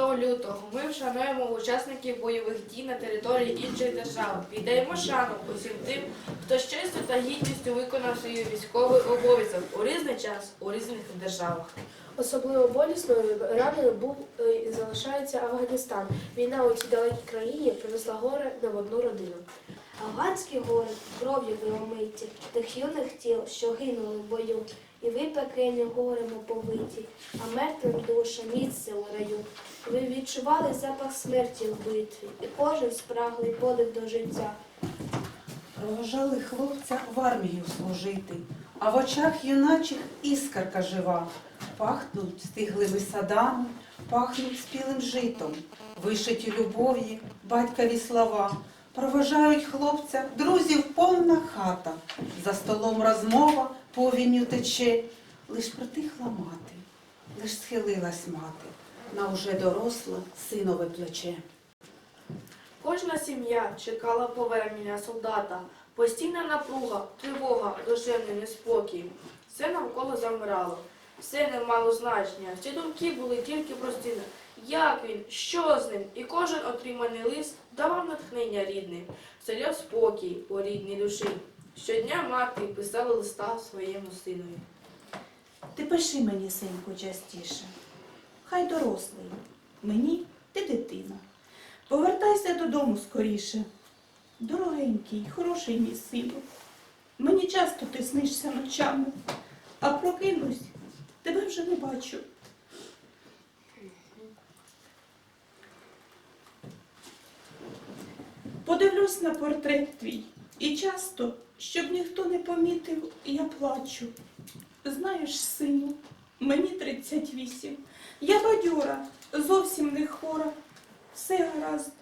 лютого ми вшануємо учасників бойових дій на території інших держав. Віддаємо шану усім тим, хто з честю та гідністю виконав свій військовий обов'язок у різний час у різних державах. Особливо болісною раною був е, і залишається Афганістан. Війна у цій далекій країні принесла горе не в одну родину. Афганські гори, кров'ю ви омиті, тих юних тіл, що гинули в бою, і ви пекельні горем оповиті, а мертвим душам місце у раю. Ви відчували запах смерті в битві, і кожен спраглий подих до життя. Проважали хлопця в армію служити, а в очах юначих іскарка жива. Пахнуть стиглими садами, пахнуть спілим житом, вишиті любов'ї, батькові слова. Проважають хлопця, друзів повна хата. За столом розмова повінню тече. Лиш притихла мати, лиш схилилась мати на уже доросле синове плече. Кожна сім'я чекала повернення солдата, постійна напруга, тривога, душевний неспокій. Все навколо замирало, все не мало значення. Всі думки були тільки про стіни. Як він, що з ним? І кожен отриманий лист давав натхнення рідним, вселяв спокій у рідній душі. Щодня мати писала листа своєму синові. Ти пиши мені, синку, частіше. Хай дорослий. Мені ти дитина. Повертайся додому скоріше. Дорогенький, хороший мій сину. Мені часто ти снишся ночами, а прокинусь, тебе вже не бачу. Подивлюсь на портрет твій, і часто, щоб ніхто не помітив, я плачу. Знаєш, сину, мені 38. Я бадьора, зовсім не хвора. Все гаразд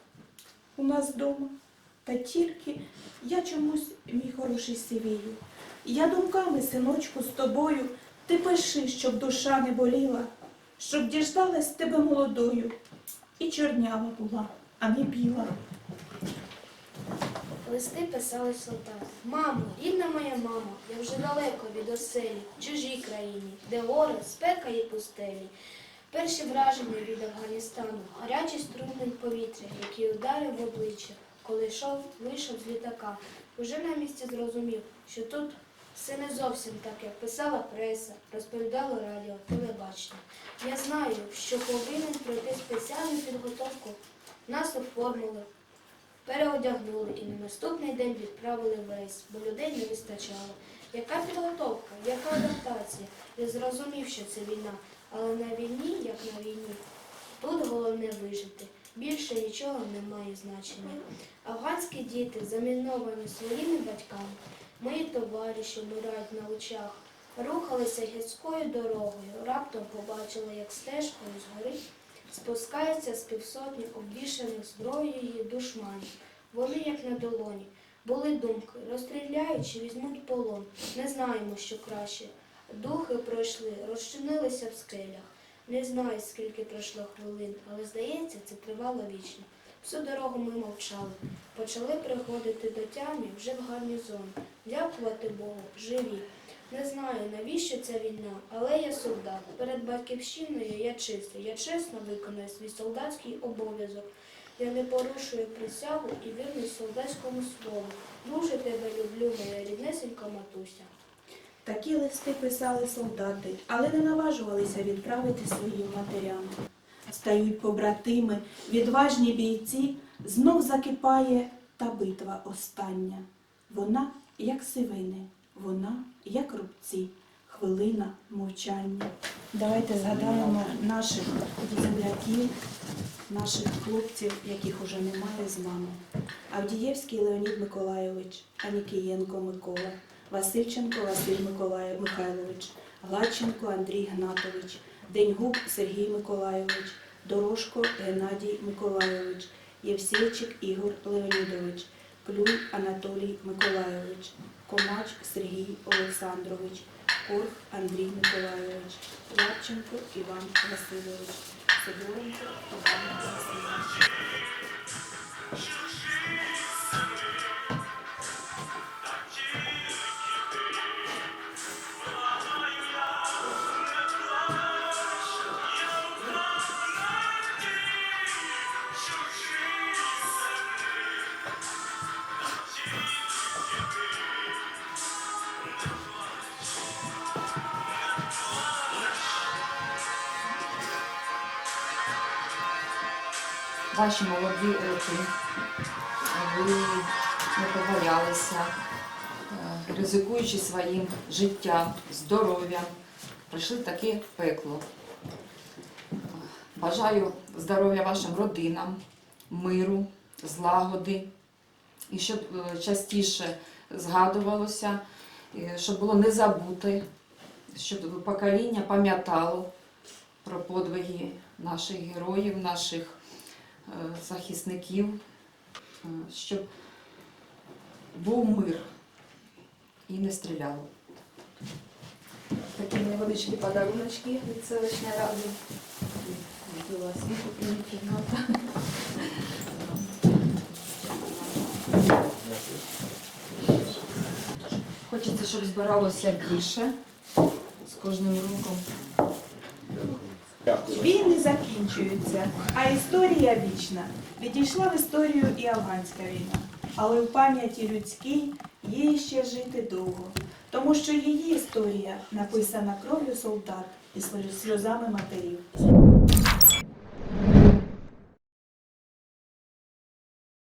у нас вдома. Та тільки я чомусь, мій хороший сивію. Я думками, синочку, з тобою. Ти пиши, щоб душа не боліла, щоб діждалась тебе молодою. І чорнява була, а не біла. Листи писали солдати. Мамо, рідна моя мама, я вже далеко від оселі, в чужій країні, де гори, спека і пустелі. Перші враження від Афганістану, гарячий струмень повітря, який ударив в обличчя, коли йшов, вийшов з літака. Уже на місці зрозумів, що тут все не зовсім так, як писала преса, розповідало радіо, телебачення. Я знаю, що повинен пройти спеціальну підготовку. Нас оформили, переодягнули і на наступний день відправили в рейс, бо людей не вистачало. Яка підготовка, яка адаптація? Я зрозумів, що це війна, але на війні, як на війні, тут головне вижити. Більше нічого не має значення. Афганські діти заміновані своїми батьками. Мої товариші вмирають на очах. Рухалися гірською дорогою, раптом побачили, як стежкою згори спускається з півсотні обвішаних зброєю душманів. Вони, як на долоні, були думки, розстріляють візьмуть полон. Не знаємо, що краще. Духи пройшли, розчинилися в скелях. Не знаю, скільки пройшло хвилин, але здається, це тривало вічно. Всю дорогу ми мовчали. Почали приходити до тями вже в гарнізон. Дякувати Богу, живі. Не знаю, навіщо ця війна, але я солдат. Перед батьківщиною я чистий. Я чесно виконую свій солдатський обов'язок. Я не порушую присягу і вірний солдатському слову. Дуже тебе люблю, моя ріднесенька матуся. Такі листи писали солдати, але не наважувалися відправити своїм матерям. Стають побратими, відважні бійці, знов закипає та битва остання. Вона, як сивини, вона, як рубці, хвилина мовчання. Давайте згадаємо наших земляків, наших хлопців, яких уже немає з нами. Авдієвський Леонід Миколайович, Анікієнко Микола, Васильченко Василь Миколаїв Михайлович, Гладченко Андрій Гнатович, Деньгуб Сергій Миколайович, Дорожко Геннадій Миколайович, Євсейчик Ігор Леонідович, Клюй Анатолій Миколайович, Комач Сергій Олександрович, Корх Андрій Миколайович, Лапченко Іван Васильович, Сидоренко Іван Васильович. Ваші молоді роки ви не побоялися, е, ризикуючи своїм життям, здоров'ям, пройшли таке пекло. Бажаю здоров'я вашим родинам, миру, злагоди, і щоб е, частіше згадувалося, щоб було не забуте, щоб покоління пам'ятало про подвиги наших героїв, наших захисників, е, щоб був мир і не стріляло. Такі невеличкі подаруночки від селищної ради. Вас кімната. Хочеться, щоб збиралося більше з кожним роком. Війни закінчуються, а історія вічна. Відійшла в історію і афганська війна. Але в пам'яті людській їй ще жити довго, тому що її історія написана кров'ю солдат і сльозами матерів.